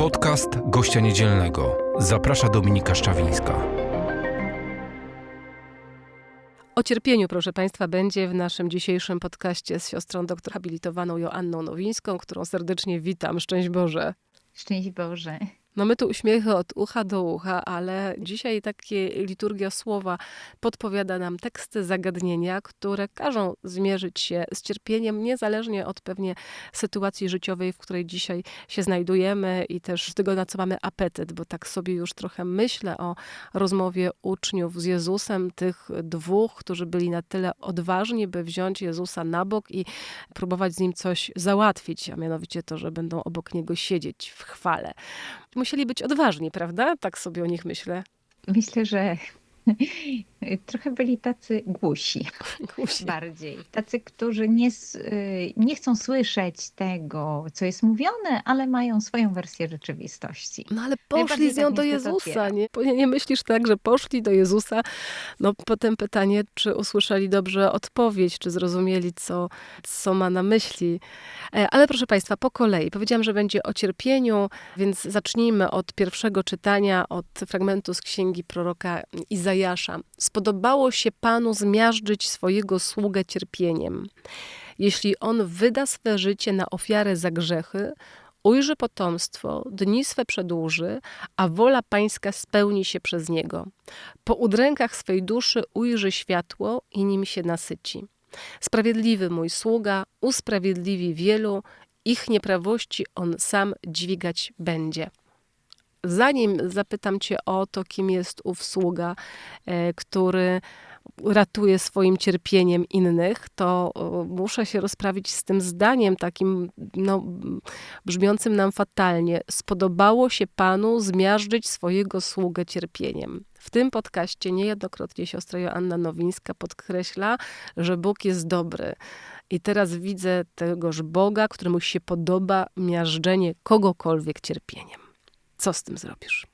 Podcast gościa niedzielnego. Zaprasza Dominika Szczawińska. O cierpieniu, proszę Państwa, będzie w naszym dzisiejszym podcaście z siostrą doktor habilitowaną Joanną Nowińską, którą serdecznie witam. Szczęść Boże. Szczęść Boże. Mamy tu uśmiechy od ucha do ucha, ale dzisiaj takie liturgia słowa podpowiada nam teksty, zagadnienia, które każą zmierzyć się z cierpieniem, niezależnie od pewnie sytuacji życiowej, w której dzisiaj się znajdujemy i też tego, na co mamy apetyt, bo tak sobie już trochę myślę o rozmowie uczniów z Jezusem, tych dwóch, którzy byli na tyle odważni, by wziąć Jezusa na bok i próbować z nim coś załatwić, a mianowicie to, że będą obok niego siedzieć w chwale musieli być odważni, prawda? Tak sobie o nich myślę. Myślę, że trochę byli tacy głusi, Głusi. bardziej. Tacy, którzy nie, y, nie chcą słyszeć tego, co jest mówione, ale mają swoją wersję rzeczywistości. No ale poszli z nią tak do Jezusa, nie? Nie- myślisz tak, że poszli do Jezusa? No potem pytanie, czy usłyszeli dobrze odpowiedź, czy zrozumieli, co, co ma na myśli. E, Ale proszę Państwa, po kolei. Powiedziałam, że będzie o cierpieniu, więc zacznijmy od pierwszego czytania, od fragmentu z księgi proroka Izajasza. Spodobało się Panu zmiażdżyć swojego sługę cierpieniem. Jeśli on wyda swe życie na ofiarę za grzechy, ujrzy potomstwo, dni swe przedłuży, a wola pańska spełni się przez niego. Po udrękach swej duszy ujrzy światło i nim się nasyci. Sprawiedliwy mój sługa usprawiedliwi wielu, ich nieprawości on sam dźwigać będzie. Zanim zapytam Cię o to, kim jest ów sługa, e, który ratuje swoim cierpieniem innych, to e, muszę się rozprawić z tym zdaniem takim no, brzmiącym nam fatalnie. Spodobało się Panu zmiażdżyć swojego sługę cierpieniem. W tym podcaście niejednokrotnie siostra Joanna Nowińska podkreśla, że Bóg jest dobry. I teraz widzę tegoż Boga, któremu się podoba miażdżenie kogokolwiek cierpieniem. Co z tym zrobisz?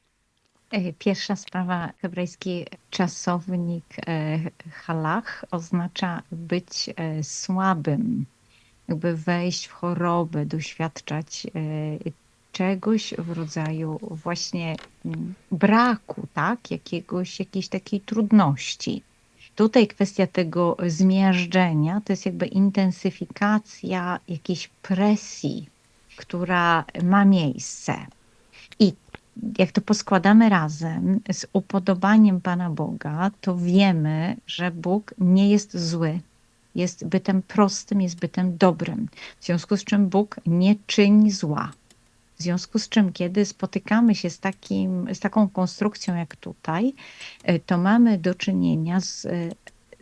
E, Pierwsza sprawa, hebrajski czasownik e, halach oznacza być e, słabym, jakby wejść w chorobę, doświadczać czegoś w rodzaju właśnie mm, braku, tak? Jakiegoś, jakiejś takiej trudności. Tutaj kwestia tego zmiażdżenia to jest jakby intensyfikacja jakiejś presji, która ma miejsce. I jak to poskładamy razem z upodobaniem Pana Boga, to wiemy, że Bóg nie jest zły. Jest bytem prostym, jest bytem dobrym. W związku z czym Bóg nie czyni zła. W związku z czym, kiedy spotykamy się z, takim, z taką konstrukcją jak tutaj, e, to mamy do czynienia z, e,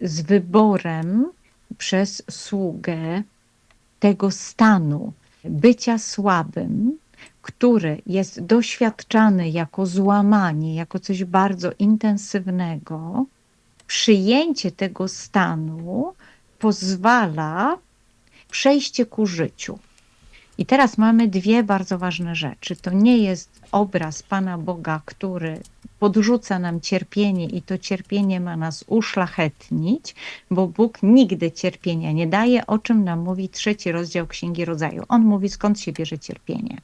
z wyborem przez sługę tego stanu bycia słabym, który jest doświadczany jako złamanie, jako coś bardzo intensywnego, przyjęcie tego stanu pozwala przejście ku życiu. I teraz mamy dwie bardzo ważne rzeczy. To nie jest obraz Pana Boga, który podrzuca nam cierpienie i to cierpienie ma nas uszlachetnić, bo Bóg nigdy cierpienia nie daje, o czym nam mówi trzeci rozdział Księgi Rodzaju. On mówi, skąd się bierze cierpienie.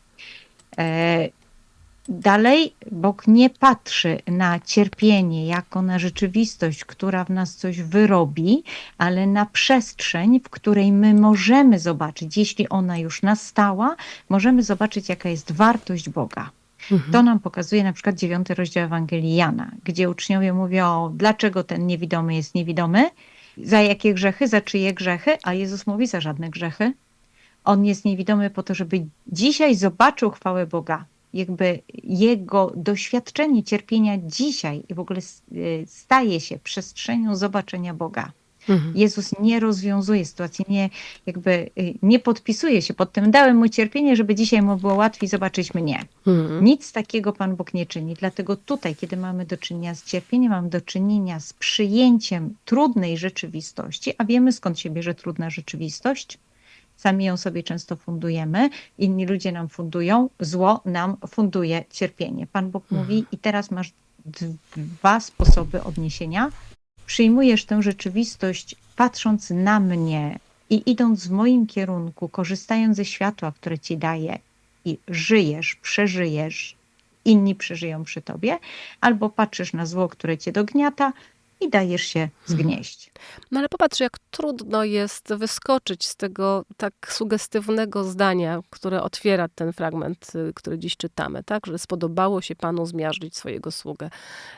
Dalej, Bóg nie patrzy na cierpienie jako na rzeczywistość, która w nas coś wyrobi, ale na przestrzeń, w której my możemy zobaczyć, jeśli ona już nastała, możemy zobaczyć, jaka jest wartość Boga. To nam pokazuje na przykład dziewiąty rozdział Ewangelii Jana, gdzie uczniowie mówią, dlaczego ten niewidomy jest niewidomy, za jakie grzechy, za czyje grzechy, a Jezus mówi, za żadne grzechy. On jest niewidomy po to, żeby dzisiaj zobaczył chwałę Boga. Jakby jego doświadczenie cierpienia dzisiaj w ogóle y, staje się przestrzenią zobaczenia Boga. Mhm. Jezus nie rozwiązuje sytuacji, nie, jakby y, nie podpisuje się pod tym, dałem mu cierpienie, żeby dzisiaj mu było łatwiej zobaczyć mnie. Mhm. Nic takiego Pan Bóg nie czyni. Dlatego tutaj, kiedy mamy do czynienia z cierpieniem, mamy do czynienia z przyjęciem trudnej rzeczywistości, a wiemy skąd się bierze trudna rzeczywistość. Sami ją sobie często fundujemy, inni ludzie nam fundują, zło nam funduje cierpienie. Pan Bóg mówi, i teraz masz dwa sposoby odniesienia. Przyjmujesz tę rzeczywistość, patrząc na mnie i idąc w moim kierunku, korzystając ze światła, które ci daję, i żyjesz, przeżyjesz, inni przeżyją przy tobie, albo patrzysz na zło, które cię dogniata i dajesz się zgnieść. No ale popatrz, jak trudno jest wyskoczyć z tego tak sugestywnego zdania, które otwiera ten fragment, y, który dziś czytamy, tak? Że spodobało się Panu zmiażdżyć swojego sługę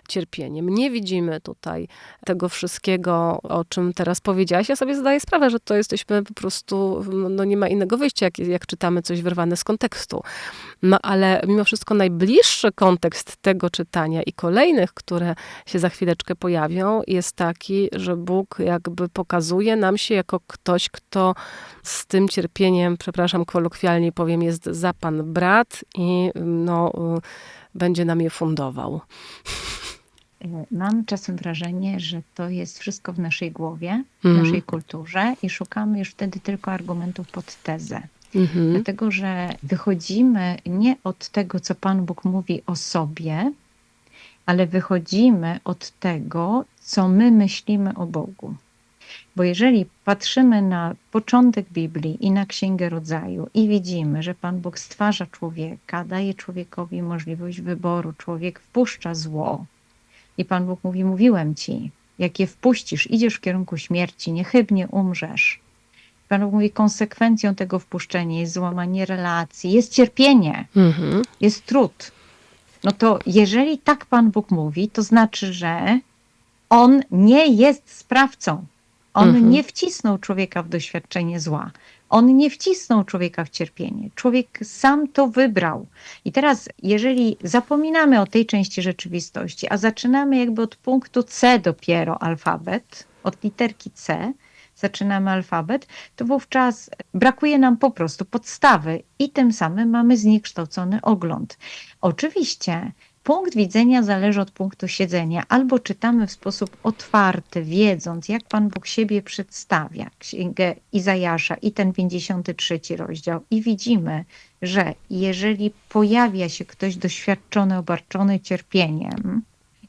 cierpieniem. Nie widzimy tutaj tego wszystkiego, o czym teraz powiedziałaś. Ja sobie zdaję sprawę, że to jesteśmy po prostu, no nie ma innego wyjścia, jak, jak czytamy coś wyrwane z kontekstu. No ale mimo wszystko najbliższy kontekst tego czytania i kolejnych, które się za chwileczkę pojawią, jest taki, że Bóg jakby pokazuje nam się jako ktoś, kto z tym cierpieniem, przepraszam, kolokwialnie powiem, jest za pan brat i no, y, będzie nam je fundował. Mam czasem wrażenie, że to jest wszystko w naszej głowie, w Mhm. naszej kulturze i szukamy już wtedy tylko argumentów pod tezę. Mhm. Dlatego, że wychodzimy nie od tego, co Pan Bóg mówi o sobie, ale wychodzimy od tego, co my myślimy o Bogu. Bo jeżeli patrzymy na początek Biblii i na Księgę Rodzaju i widzimy, że Pan Bóg stwarza człowieka, daje człowiekowi możliwość wyboru, człowiek wpuszcza zło i Pan Bóg mówi: Mówiłem ci, jak je wpuścisz, idziesz w kierunku śmierci, niechybnie umrzesz. Pan Bóg mówi, konsekwencją tego wpuszczenia jest złamanie relacji, jest cierpienie, Mhm. jest trud. No to jeżeli tak Pan Bóg mówi, to znaczy, że On nie jest sprawcą. On Mhm. nie wcisnął człowieka w doświadczenie zła. On nie wcisnął człowieka w cierpienie. Człowiek sam to wybrał. I teraz, jeżeli zapominamy o tej części rzeczywistości, a zaczynamy jakby od punktu C dopiero alfabet, od literki C, zaczynamy alfabet, to wówczas brakuje nam po prostu podstawy i tym samym mamy zniekształcony ogląd. Oczywiście punkt widzenia zależy od punktu siedzenia. Albo czytamy w sposób otwarty, wiedząc, jak Pan Bóg siebie przedstawia, księgę Izajasza i ten 53 rozdział, i widzimy, że jeżeli pojawia się ktoś doświadczony, obarczony cierpieniem,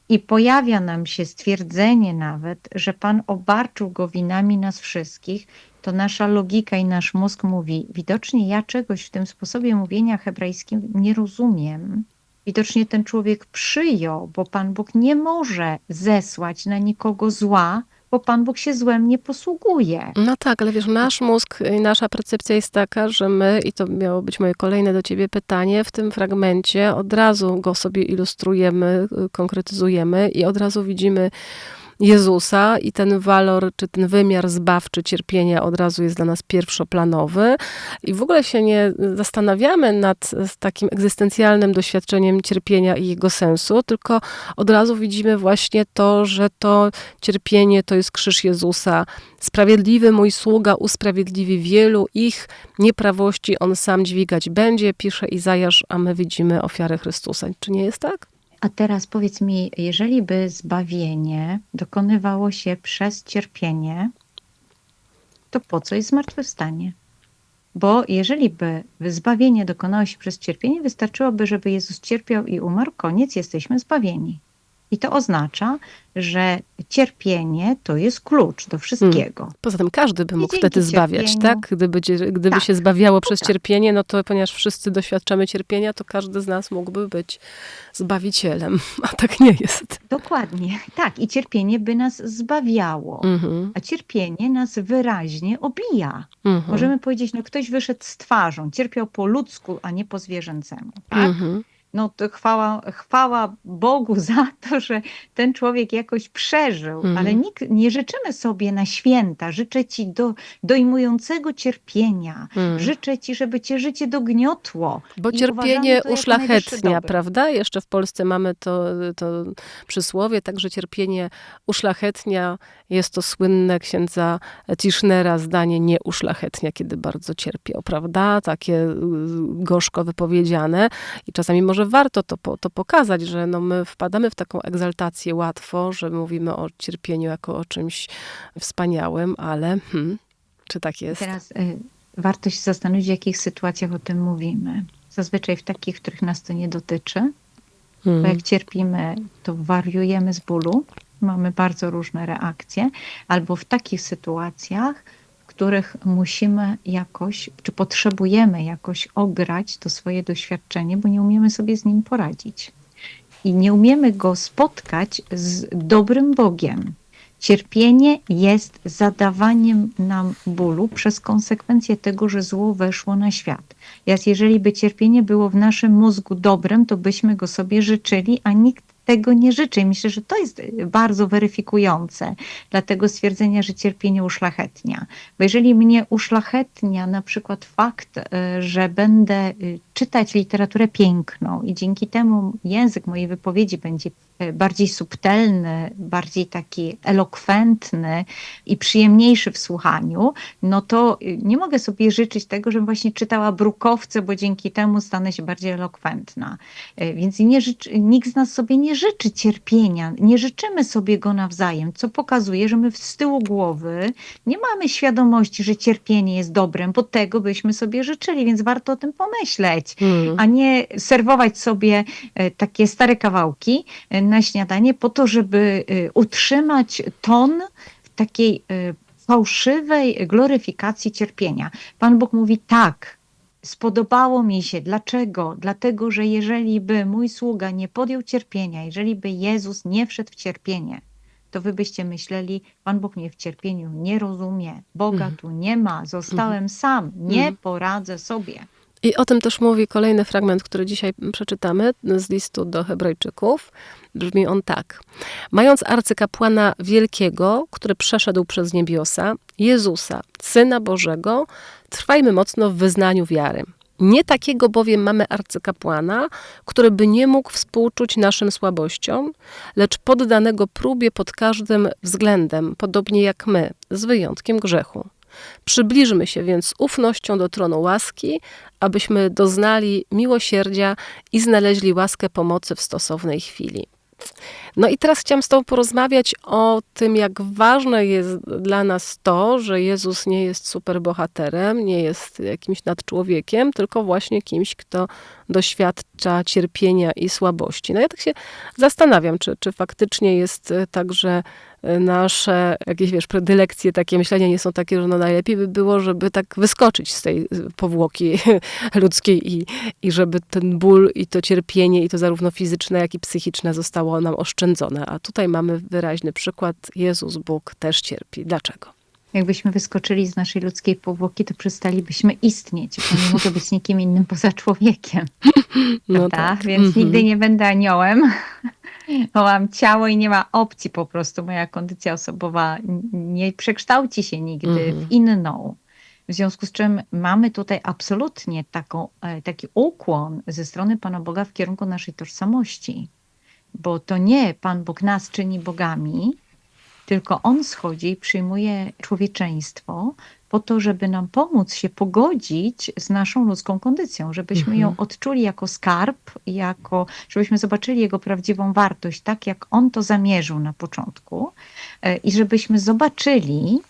i pojawia nam się stwierdzenie nawet, że Pan obarczył go winami nas wszystkich, to nasza logika i nasz mózg mówi: Widocznie ja czegoś w tym sposobie mówienia hebrajskim nie rozumiem. Widocznie ten człowiek przyjął, bo Pan Bóg nie może zesłać na nikogo zła, bo Pan Bóg się złem nie posługuje. No tak, ale wiesz, nasz mózg nasza percepcja jest taka, że my, i to miało być moje kolejne do ciebie pytanie, w tym fragmencie od razu go sobie ilustrujemy, y, konkretyzujemy i od razu widzimy Jezusa i ten walor, czy ten wymiar zbawczy cierpienia od razu jest dla nas pierwszoplanowy i w ogóle się nie zastanawiamy nad takim egzystencjalnym doświadczeniem cierpienia i jego sensu, tylko od razu widzimy właśnie to, że to cierpienie to jest krzyż Jezusa. Sprawiedliwy mój sługa usprawiedliwi wielu, ich nieprawości on sam dźwigać będzie, pisze Izajasz, a my widzimy ofiarę Chrystusa. Czy nie jest tak? A teraz powiedz mi, jeżeli by zbawienie dokonywało się przez cierpienie, to po co jest zmartwychwstanie? Bo jeżeli by zbawienie dokonało się przez cierpienie, wystarczyłoby, żeby Jezus cierpiał i umarł, koniec, jesteśmy zbawieni. I to oznacza, że cierpienie to jest klucz do wszystkiego. Poza tym każdy by mógł wtedy zbawiać, tak? Gdyby, gdyby Tak. się zbawiało przez tak. cierpienie, no to ponieważ wszyscy doświadczamy cierpienia, to każdy z nas mógłby być zbawicielem. A tak nie jest. Dokładnie, tak. I cierpienie by nas zbawiało. Mhm. A cierpienie nas wyraźnie obija. Mhm. Możemy powiedzieć, no ktoś wyszedł z twarzą, cierpiał po ludzku, a nie po zwierzęcemu. Tak? Mhm. No to chwała, chwała Bogu za to, że ten człowiek jakoś przeżył, Mhm. ale nikt, nie życzymy sobie na święta. Życzę ci do, dojmującego cierpienia. Mhm. Życzę ci, żeby cię życie dogniotło. Bo I cierpienie uszlachetnia, prawda? Jeszcze w Polsce mamy to, to przysłowie, także cierpienie uszlachetnia. Jest to słynne księdza Tischnera zdanie nie uszlachetnia, kiedy bardzo cierpiał, prawda? Takie y, gorzko wypowiedziane. I czasami może warto to, to pokazać, że no my wpadamy w taką egzaltację łatwo, że mówimy o cierpieniu jako o czymś wspaniałym, ale hmm, czy tak jest? Teraz y, warto się zastanowić, w jakich sytuacjach o tym mówimy. Zazwyczaj w takich, w których nas to nie dotyczy, bo Hmm. jak cierpimy, to wariujemy z bólu, mamy bardzo różne reakcje, albo w takich sytuacjach, których musimy jakoś, czy potrzebujemy jakoś ograć to swoje doświadczenie, bo nie umiemy sobie z nim poradzić. I nie umiemy go spotkać z dobrym Bogiem. Cierpienie jest zadawaniem nam bólu przez konsekwencję tego, że zło weszło na świat. Więc jeżeli by cierpienie było w naszym mózgu dobrem, to byśmy go sobie życzyli, a nikt tego nie życzy. I myślę, że to jest bardzo weryfikujące dla tego stwierdzenia, że cierpienie uszlachetnia. Bo jeżeli mnie uszlachetnia na przykład fakt, y, że będę y, czytać literaturę piękną i dzięki temu język mojej wypowiedzi będzie y, bardziej subtelny, bardziej taki elokwentny i przyjemniejszy w słuchaniu, no to nie mogę sobie życzyć tego, żebym właśnie czytała brukowce, bo dzięki temu stanę się bardziej elokwentna. Więc nie życzy, nikt z nas sobie nie życzy cierpienia, nie życzymy sobie go nawzajem, co pokazuje, że my z tyłu głowy nie mamy świadomości, że cierpienie jest dobrem, bo tego byśmy sobie życzyli, więc warto o tym pomyśleć, Mm. a nie serwować sobie e, takie stare kawałki e, na śniadanie po to, żeby e, utrzymać ton takiej fałszywej gloryfikacji cierpienia. Pan Bóg mówi tak, spodobało mi się. Dlaczego? Dlatego, że jeżeli by mój sługa nie podjął cierpienia, jeżeli by Jezus nie wszedł w cierpienie, to wy byście myśleli, Pan Bóg mnie w cierpieniu nie rozumie, Boga Mhm. tu nie ma, zostałem sam, nie Mhm. poradzę sobie. I o tym też mówi kolejny fragment, który dzisiaj przeczytamy z listu do Hebrajczyków. Brzmi on tak. Mając arcykapłana wielkiego, który przeszedł przez niebiosa, Jezusa, Syna Bożego, trwajmy mocno w wyznaniu wiary. Nie takiego bowiem mamy arcykapłana, który by nie mógł współczuć naszym słabościom, lecz poddanego próbie pod każdym względem, podobnie jak my, z wyjątkiem grzechu. Przybliżmy się więc z ufnością do tronu łaski, abyśmy doznali miłosierdzia i znaleźli łaskę pomocy w stosownej chwili. No i teraz chciałam z Tobą porozmawiać o tym, jak ważne jest dla nas to, że Jezus nie jest superbohaterem, nie jest jakimś nadczłowiekiem, tylko właśnie kimś, kto doświadcza cierpienia i słabości. No ja tak się zastanawiam, czy, czy faktycznie jest tak, że nasze jakieś, wiesz, predylekcje, takie myślenia nie są takie, że no najlepiej by było, żeby tak wyskoczyć z tej powłoki ludzkiej i, i żeby ten ból i to cierpienie i to zarówno fizyczne, jak i psychiczne zostało nam oszczędzone. A tutaj mamy wyraźny przykład. Jezus, Bóg też cierpi. Dlaczego? Jakbyśmy wyskoczyli z naszej ludzkiej powłoki, to przestalibyśmy istnieć, bo nie mogę być nikim innym poza człowiekiem. No prawda? Więc Mhm. nigdy nie będę aniołem, bo mam ciało i nie ma opcji po prostu. Moja kondycja osobowa nie przekształci się nigdy Mhm. w inną. W związku z czym mamy tutaj absolutnie taką, e, taki ukłon ze strony Pana Boga w kierunku naszej tożsamości. Bo to nie Pan Bóg nas czyni bogami, tylko On schodzi i przyjmuje człowieczeństwo po to, żeby nam pomóc się pogodzić z naszą ludzką kondycją, żebyśmy Mhm. ją odczuli jako skarb, jako, żebyśmy zobaczyli jego prawdziwą wartość, tak jak On to zamierzył na początku e, i żebyśmy zobaczyli,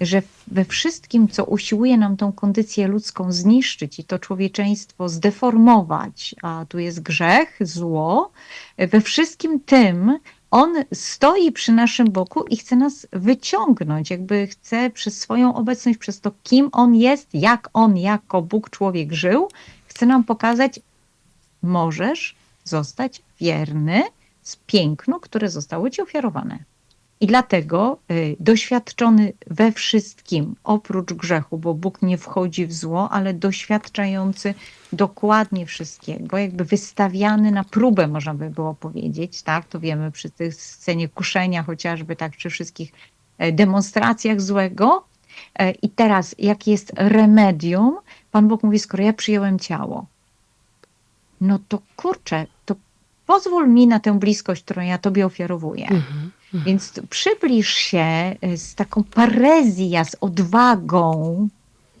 że we wszystkim, co usiłuje nam tą kondycję ludzką zniszczyć i to człowieczeństwo zdeformować, a tu jest grzech, zło, we wszystkim tym on stoi przy naszym boku i chce nas wyciągnąć, jakby chce przez swoją obecność, przez to, kim on jest, jak on jako Bóg człowiek żył, chce nam pokazać, możesz zostać wierny z pięknu, które zostało ci ofiarowane. I dlatego y, doświadczony we wszystkim, oprócz grzechu, bo Bóg nie wchodzi w zło, ale doświadczający dokładnie wszystkiego, jakby wystawiany na próbę, można by było powiedzieć, tak? To wiemy przy tej scenie kuszenia chociażby, tak, przy wszystkich e, demonstracjach złego. E, I teraz, jakie jest remedium? Pan Bóg mówi, skoro ja przyjąłem ciało, no to kurczę, to pozwól mi na tę bliskość, którą ja Tobie ofiarowuję. Mhm. Więc przybliż się y, z taką parezja, z odwagą,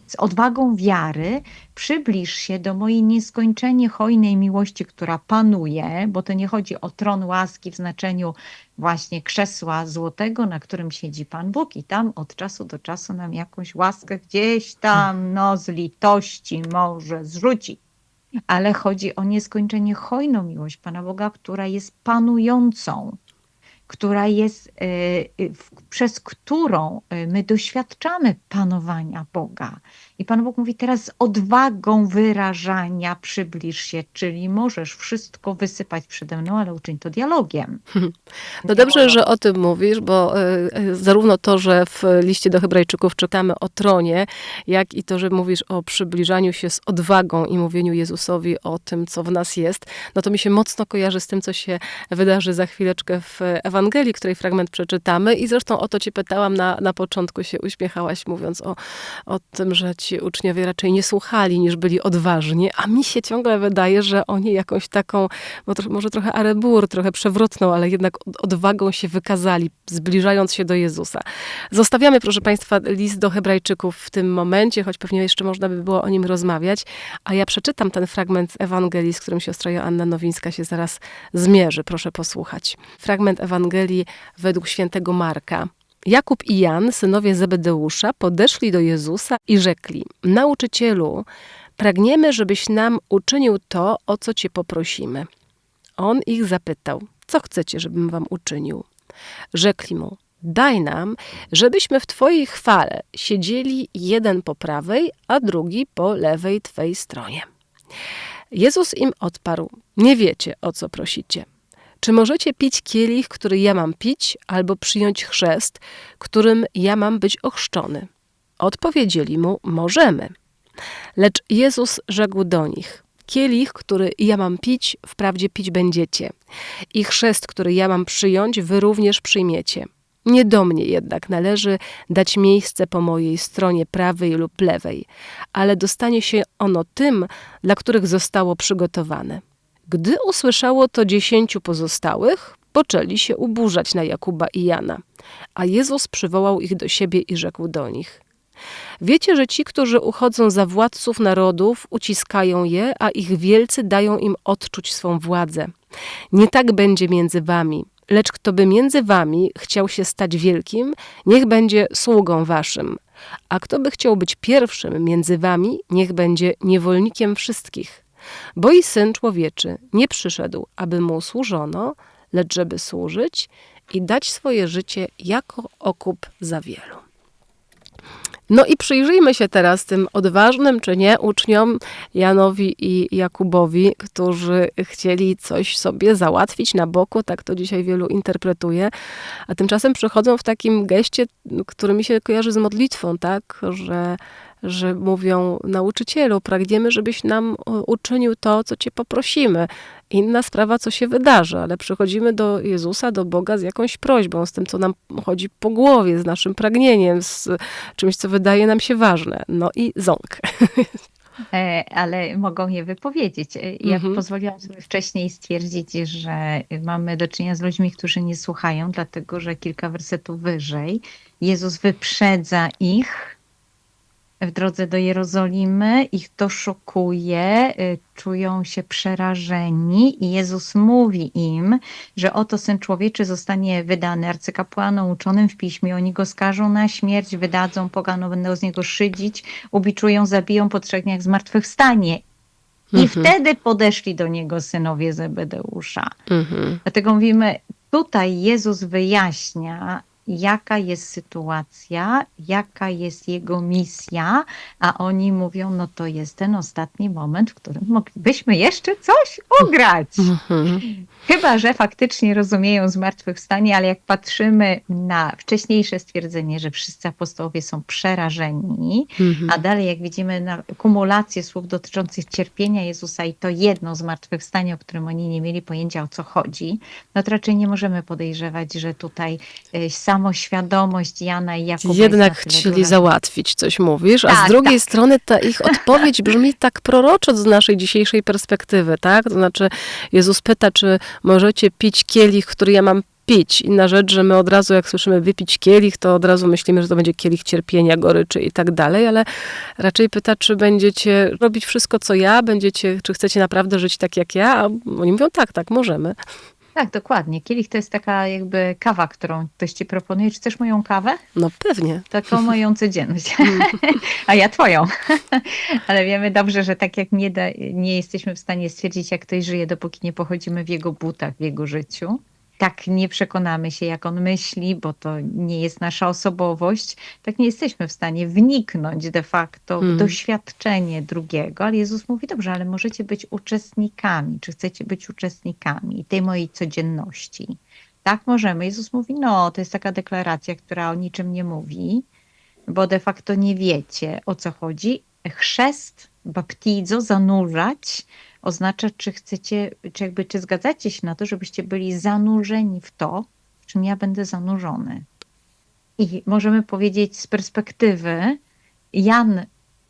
z odwagą wiary, przybliż się do mojej nieskończenie hojnej miłości, która panuje, bo to nie chodzi o tron łaski w znaczeniu właśnie krzesła złotego, na którym siedzi Pan Bóg i tam od czasu do czasu nam jakąś łaskę gdzieś tam, no z litości może zrzuci. Ale chodzi o nieskończenie hojną miłość Pana Boga, która jest panującą która jest, y, y, przez którą y, my doświadczamy panowania Boga. I Pan Bóg mówi teraz z odwagą wyrażania przybliż się, czyli możesz wszystko wysypać przede mną, ale uczyń to dialogiem. No dobrze, że o tym mówisz, bo y, y, zarówno to, że w liście do Hebrajczyków czytamy o tronie, jak i to, że mówisz o przybliżaniu się z odwagą i mówieniu Jezusowi o tym, co w nas jest, no to mi się mocno kojarzy z tym, co się wydarzy za chwileczkę w Ewangelii, której fragment przeczytamy. I zresztą o to cię pytałam na, na początku, się uśmiechałaś, mówiąc o, o tym, że uczniowie raczej nie słuchali, niż byli odważni, a mi się ciągle wydaje, że oni jakąś taką, może trochę arebur, trochę przewrotną, ale jednak od- odwagą się wykazali, zbliżając się do Jezusa. Zostawiamy, proszę Państwa, list do Hebrajczyków w tym momencie, choć pewnie jeszcze można by było o nim rozmawiać, a ja przeczytam ten fragment Ewangelii, z którym siostra Joanna Nowińska się zaraz zmierzy. Proszę posłuchać. Fragment Ewangelii według świętego Marka. Jakub i Jan, synowie Zebedeusza, podeszli do Jezusa i rzekli: Nauczycielu, pragniemy, żebyś nam uczynił to, o co cię poprosimy. On ich zapytał: Co chcecie, żebym wam uczynił? Rzekli mu: Daj nam, żebyśmy w Twojej chwale siedzieli jeden po prawej, a drugi po lewej Twej stronie. Jezus im odparł: Nie wiecie, o co prosicie. Czy możecie pić kielich, który ja mam pić, albo przyjąć chrzest, którym ja mam być ochrzczony? Odpowiedzieli mu: Możemy. Lecz Jezus rzekł do nich: Kielich, który ja mam pić, wprawdzie pić będziecie, i chrzest, który ja mam przyjąć, wy również przyjmiecie. Nie do mnie jednak należy dać miejsce po mojej stronie prawej lub lewej, ale dostanie się ono tym, dla których zostało przygotowane. Gdy usłyszało to dziesięciu pozostałych, poczęli się uburzać na Jakuba i Jana. A Jezus przywołał ich do siebie i rzekł do nich: Wiecie, że ci, którzy uchodzą za władców narodów, uciskają je, a ich wielcy dają im odczuć swą władzę. Nie tak będzie między wami. Lecz kto by między wami chciał się stać wielkim, niech będzie sługą waszym. A kto by chciał być pierwszym między wami, niech będzie niewolnikiem wszystkich. Bo i syn człowieczy nie przyszedł, aby mu służono, lecz żeby służyć i dać swoje życie jako okup za wielu. No i przyjrzyjmy się teraz tym odważnym, czy nie, uczniom Janowi i Jakubowi, którzy chcieli coś sobie załatwić na boku, tak to dzisiaj wielu interpretuje, a tymczasem przychodzą w takim geście, który mi się kojarzy z modlitwą, tak, że, że mówią nauczycielu, pragniemy, żebyś nam uczynił to, co cię poprosimy. Inna sprawa, co się wydarzy, ale przychodzimy do Jezusa, do Boga z jakąś prośbą, z tym, co nam chodzi po głowie, z naszym pragnieniem, z czymś, co wydaje nam się ważne. No i ząg. E, ale mogą je wypowiedzieć. E, Ja Mhm. pozwoliłam sobie wcześniej stwierdzić, że mamy do czynienia z ludźmi, którzy nie słuchają, dlatego że kilka wersetów wyżej Jezus wyprzedza ich w drodze do Jerozolimy, ich to szokuje, y, czują się przerażeni i Jezus mówi im, że oto Syn Człowieczy zostanie wydany arcykapłanom uczonym w piśmie, oni go skażą na śmierć, wydadzą, poganą będą z niego szydzić, ubiczują, zabiją, po trzech dniach zmartwychwstanie. I Mhm. wtedy podeszli do niego synowie Zebedeusza. Mhm. Dlatego mówimy, tutaj Jezus wyjaśnia, jaka jest sytuacja, jaka jest jego misja, a oni mówią, no to jest ten ostatni moment, w którym moglibyśmy jeszcze coś ugrać. Mhm. Chyba, że faktycznie rozumieją zmartwychwstanie, ale jak patrzymy na wcześniejsze stwierdzenie, że wszyscy apostołowie są przerażeni, Mhm. a dalej jak widzimy na kumulację słów dotyczących cierpienia Jezusa i to jedno zmartwychwstanie, o którym oni nie mieli pojęcia o co chodzi, no to raczej nie możemy podejrzewać, że tutaj y, samoświadomość Jana i Jakuba Jednak chcieli załatwić, coś mówisz, a z Tak, drugiej strony ta ich odpowiedź brzmi tak proroczo z naszej dzisiejszej perspektywy, tak? To znaczy Jezus pyta, czy możecie pić kielich, który ja mam pić. Inna rzecz, że my od razu, jak słyszymy wypić kielich, to od razu myślimy, że to będzie kielich cierpienia, goryczy i tak dalej, ale raczej pyta, czy będziecie robić wszystko, co ja, będziecie, czy chcecie naprawdę żyć tak jak ja, a oni mówią, tak, tak, możemy. Tak, dokładnie. Kielich to jest taka jakby kawa, którą ktoś ci proponuje. Czy chcesz moją kawę? No pewnie. Taką moją codzienność. A ja twoją. Ale wiemy dobrze, że tak jak nie, da, nie jesteśmy w stanie stwierdzić, jak ktoś żyje, dopóki nie pochodzimy w jego butach, w jego życiu. Tak nie przekonamy się, jak on myśli, bo to nie jest nasza osobowość, tak nie jesteśmy w stanie wniknąć de facto w Mm. doświadczenie drugiego. Ale Jezus mówi, dobrze, ale możecie być uczestnikami, czy chcecie być uczestnikami tej mojej codzienności. Tak możemy. Jezus mówi, no, to jest taka deklaracja, która o niczym nie mówi, bo de facto nie wiecie, o co chodzi. Chrzest, baptizo, zanurzać, oznacza, czy chcecie, czy jakby, czy zgadzacie się na to, żebyście byli zanurzeni w to, w czym ja będę zanurzony. I możemy powiedzieć z perspektywy, Jan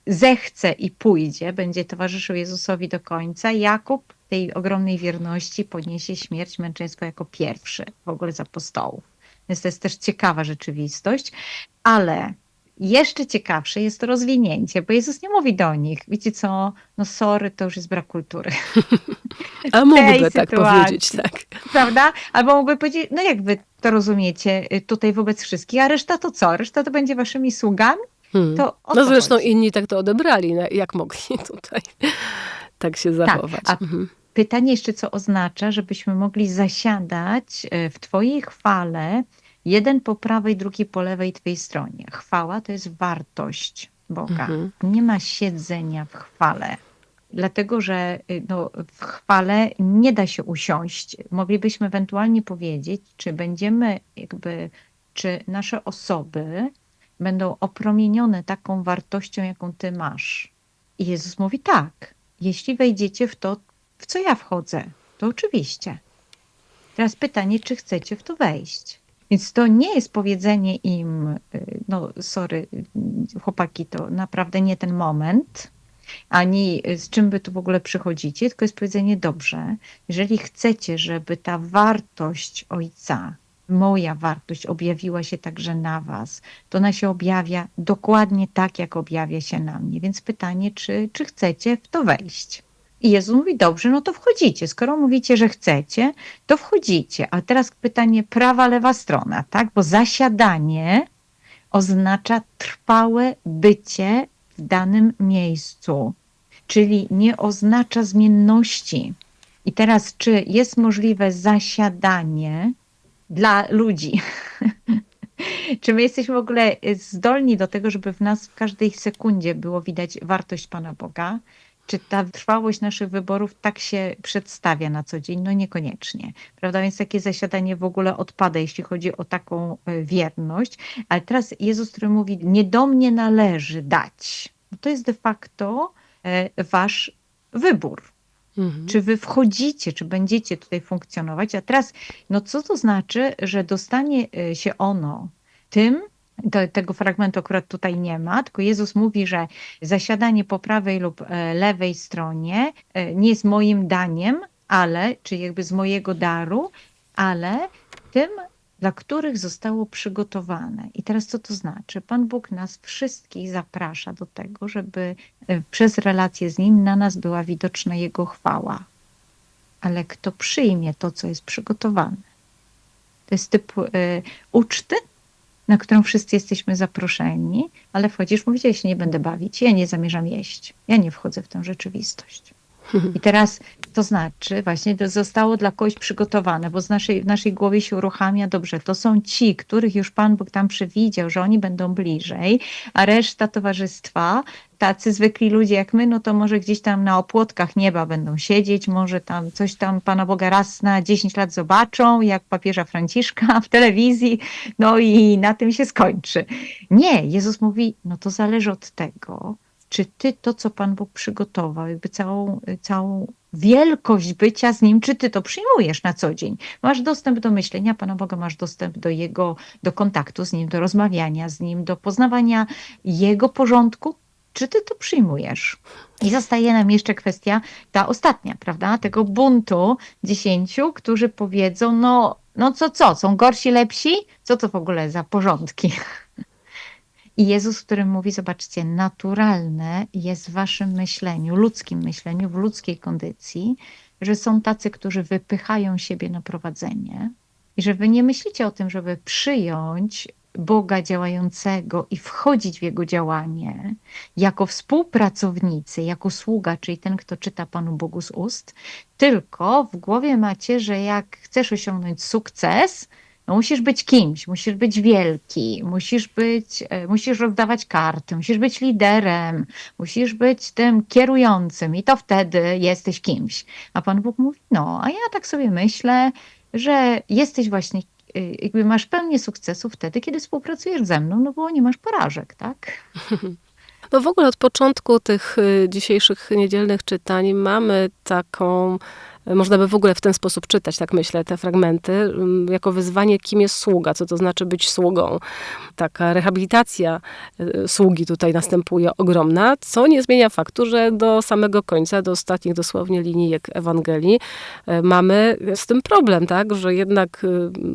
zechce i pójdzie, będzie towarzyszył Jezusowi do końca. Jakub tej ogromnej wierności poniesie śmierć, męczeństwo jako pierwszy w ogóle z apostołów. Więc to jest też ciekawa rzeczywistość, ale jeszcze ciekawsze jest to rozwinięcie, bo Jezus nie mówi do nich, wiecie co, no sorry, to już jest brak kultury, A mógłby tak powiedzieć, tak. prawda? Albo mógłby powiedzieć, no jak wy to rozumiecie y, tutaj wobec wszystkich, a reszta to co? Reszta to będzie waszymi sługami? Hmm. To No zresztą chodzi? inni tak to odebrali, na- jak mogli tutaj tak się zachować. a Mhm. Pytanie jeszcze, co oznacza, żebyśmy mogli zasiadać e, w Twojej chwale, jeden po prawej, drugi po lewej Twojej stronie. Chwała to jest wartość Boga. Mhm. Nie ma siedzenia w chwale. Dlatego, że y, no, w chwale nie da się usiąść. Moglibyśmy ewentualnie powiedzieć, czy będziemy jakby, czy nasze osoby będą opromienione taką wartością, jaką Ty masz. I Jezus mówi tak, jeśli wejdziecie w to, w co ja wchodzę, to oczywiście. Teraz pytanie, czy chcecie w to wejść? Więc to nie jest powiedzenie im, y, no sorry, chłopaki, to naprawdę nie ten moment, ani z czym wy tu w ogóle przychodzicie, tylko jest powiedzenie, dobrze, jeżeli chcecie, żeby ta wartość Ojca, moja wartość objawiła się także na was, to ona się objawia dokładnie tak, jak objawia się na mnie. Więc pytanie, czy, czy chcecie w to wejść? I Jezus mówi, dobrze, no to wchodzicie. Skoro mówicie, że chcecie, to wchodzicie. A teraz pytanie prawa, lewa strona, tak? Bo zasiadanie oznacza trwałe bycie w danym miejscu, czyli nie oznacza zmienności. I teraz, czy jest możliwe zasiadanie dla ludzi? czy my jesteśmy w ogóle zdolni do tego, żeby w nas w każdej sekundzie było widać wartość Pana Boga? Czy ta trwałość naszych wyborów tak się przedstawia na co dzień? No niekoniecznie. Prawda? Więc takie zasiadanie w ogóle odpada, jeśli chodzi o taką e, wierność. Ale teraz Jezus, który mówi, nie do mnie należy dać. No to jest de facto e, wasz wybór. Mhm. Czy wy wchodzicie, czy będziecie tutaj funkcjonować? A teraz, no co to znaczy, że dostanie e, się ono tym, to, tego fragmentu akurat tutaj nie ma, tylko Jezus mówi, że zasiadanie po prawej lub e, lewej stronie e, nie jest moim daniem, ale, czy jakby z mojego daru, ale tym, dla których zostało przygotowane. I teraz co to znaczy? Pan Bóg nas wszystkich zaprasza do tego, żeby e, przez relacje z Nim na nas była widoczna Jego chwała. Ale kto przyjmie to, co jest przygotowane? To jest typ e, uczty, na którą wszyscy jesteśmy zaproszeni, ale wchodzisz, mówisz, ja się nie będę bawić, ja nie zamierzam jeść, ja nie wchodzę w tę rzeczywistość. I teraz to znaczy, właśnie to zostało dla kogoś przygotowane, bo z naszej, w naszej głowie się uruchamia, dobrze, to są ci, których już Pan Bóg tam przewidział, że oni będą bliżej, a reszta towarzystwa, tacy zwykli ludzie jak my, no to może gdzieś tam na opłotkach nieba będą siedzieć, może tam coś tam Pana Boga raz na 10 lat zobaczą, jak papieża Franciszka w telewizji, no i na tym się skończy. Nie, Jezus mówi, no to zależy od tego, czy ty to, co Pan Bóg przygotował, jakby całą, całą wielkość bycia z Nim, czy ty to przyjmujesz na co dzień? Masz dostęp do myślenia Pana Boga, masz dostęp do Jego, do kontaktu z Nim, do rozmawiania z Nim, do poznawania Jego porządku, czy ty to przyjmujesz? I zostaje nam jeszcze kwestia ta ostatnia, prawda? Tego buntu dziesięciu, którzy powiedzą, no, no co, co, są gorsi, lepsi? Co to w ogóle za porządki? I Jezus, który mówi, zobaczcie, naturalne jest w waszym myśleniu, ludzkim myśleniu, w ludzkiej kondycji, że są tacy, którzy wypychają siebie na prowadzenie i że wy nie myślicie o tym, żeby przyjąć Boga działającego i wchodzić w Jego działanie jako współpracownicy, jako sługa, czyli ten, kto czyta Panu Bogu z ust, tylko w głowie macie, że jak chcesz osiągnąć sukces, no musisz być kimś, musisz być wielki, musisz być, e, musisz rozdawać karty, musisz być liderem, musisz być tym kierującym i to wtedy jesteś kimś. A Pan Bóg mówi, no, a ja tak sobie myślę, że jesteś właśnie, y, jakby masz pełnię sukcesu wtedy, kiedy współpracujesz ze mną, no bo nie masz porażek, tak? No w ogóle od początku tych y, dzisiejszych niedzielnych czytań mamy taką, można by w ogóle w ten sposób czytać, tak myślę, te fragmenty, ym, jako wyzwanie, kim jest sługa, co to znaczy być sługą. Taka rehabilitacja y, sługi tutaj następuje ogromna, co nie zmienia faktu, że do samego końca, do ostatnich dosłownie linijek Ewangelii y, mamy z tym problem, tak, że jednak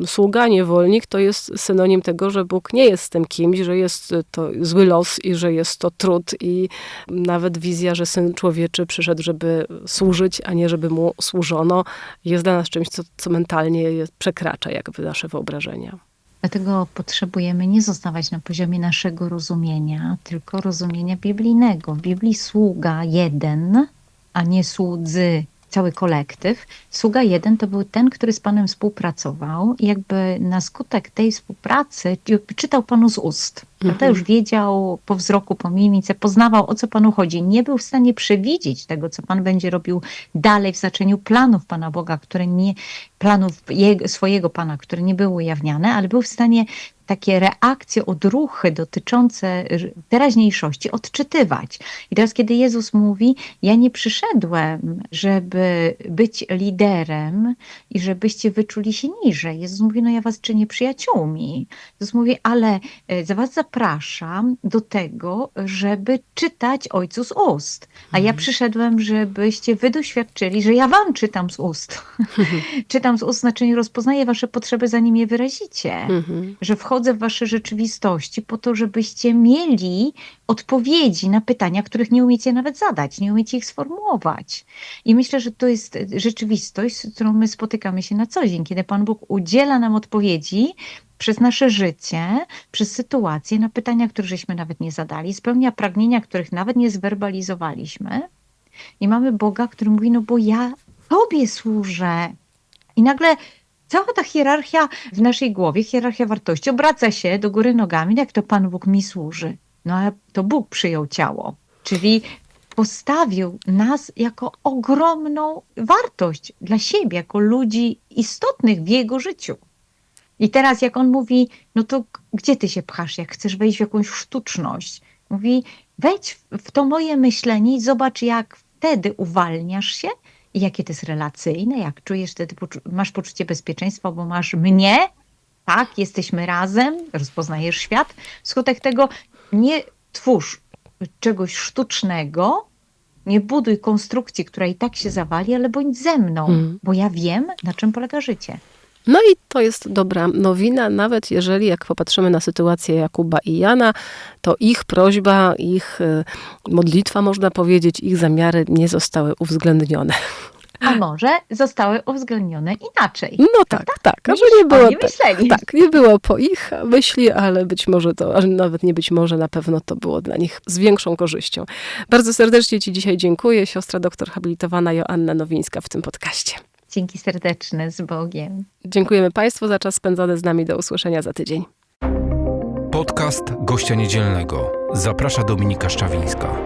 y, sługa, niewolnik to jest synonim tego, że Bóg nie jest tym kimś, że jest to zły los i że jest to trud i nawet wizja, że Syn Człowieczy przyszedł, żeby służyć, a nie żeby Mu służono, jest dla nas czymś, co, co mentalnie jest, przekracza jakby nasze wyobrażenia. Dlatego potrzebujemy nie zostawać na poziomie naszego rozumienia, tylko rozumienia biblijnego. W Biblii sługa jeden, a nie słudzy, cały kolektyw. Sługa jeden to był ten, który z Panem współpracował i jakby na skutek tej współpracy czytał Panu z ust. Prawda? Już wiedział po wzroku, po mimice, poznawał o co Panu chodzi. Nie był w stanie przewidzieć tego, co Pan będzie robił dalej w znaczeniu planów Pana Boga, które nie, planów jego, swojego Pana, które nie były ujawniane, ale był w stanie takie reakcje, odruchy dotyczące teraźniejszości odczytywać. I teraz, kiedy Jezus mówi, ja nie przyszedłem, żeby być liderem i żebyście wyczuli się niżej. Jezus mówi, no ja was czynię przyjaciółmi. Jezus mówi, ale e, za was zapraszam do tego, żeby czytać Ojcu z ust. A ja przyszedłem, żebyście wy doświadczyli, że ja wam czytam z ust. czytam z ust, znaczy nie rozpoznaję wasze potrzeby, zanim je wyrazicie. Mhm. Że wchodzę w wasze rzeczywistości po to, żebyście mieli odpowiedzi na pytania, których nie umiecie nawet zadać, nie umiecie ich sformułować. I myślę, że to jest rzeczywistość, z którą my spotykamy się na co dzień, kiedy Pan Bóg udziela nam odpowiedzi przez nasze życie, przez sytuacje, na pytania, które żeśmy nawet nie zadali, spełnia pragnienia, których nawet nie zwerbalizowaliśmy. I mamy Boga, który mówi, no bo ja Tobie służę. I nagle cała ta hierarchia w naszej głowie, hierarchia wartości obraca się do góry nogami, jak to Pan Bóg mi służy. No a to Bóg przyjął ciało, czyli postawił nas jako ogromną wartość dla siebie, jako ludzi istotnych w jego życiu. I teraz jak on mówi, no to gdzie ty się pchasz, jak chcesz wejść w jakąś sztuczność? Mówi, wejdź w- to moje myślenie i zobacz, jak wtedy uwalniasz się jakie to jest relacyjne, jak czujesz wtedy, masz poczucie bezpieczeństwa, bo masz mnie, tak, jesteśmy razem, rozpoznajesz świat. Wskutek tego nie twórz czegoś sztucznego, nie buduj konstrukcji, która i tak się zawali, ale bądź ze mną, Mhm. bo ja wiem, na czym polega życie. No i to jest dobra nowina, nawet jeżeli jak popatrzymy na sytuację Jakuba i Jana, to ich prośba, ich y, modlitwa, można powiedzieć, ich zamiary nie zostały uwzględnione. A może zostały uwzględnione inaczej. No tak, tak, aby Niż nie było tak, tak, nie było po ich myśli, ale być może to, a nawet nie być może, na pewno to było dla nich z większą korzyścią. Bardzo serdecznie Ci dzisiaj dziękuję, siostra doktor habilitowana Joanna Nowińska w tym podcaście. Dzięki serdeczne z Bogiem. Dziękujemy Państwu za czas spędzony z nami. Do usłyszenia za tydzień. Podcast gościa niedzielnego. Zaprasza Dominika Szczawińska.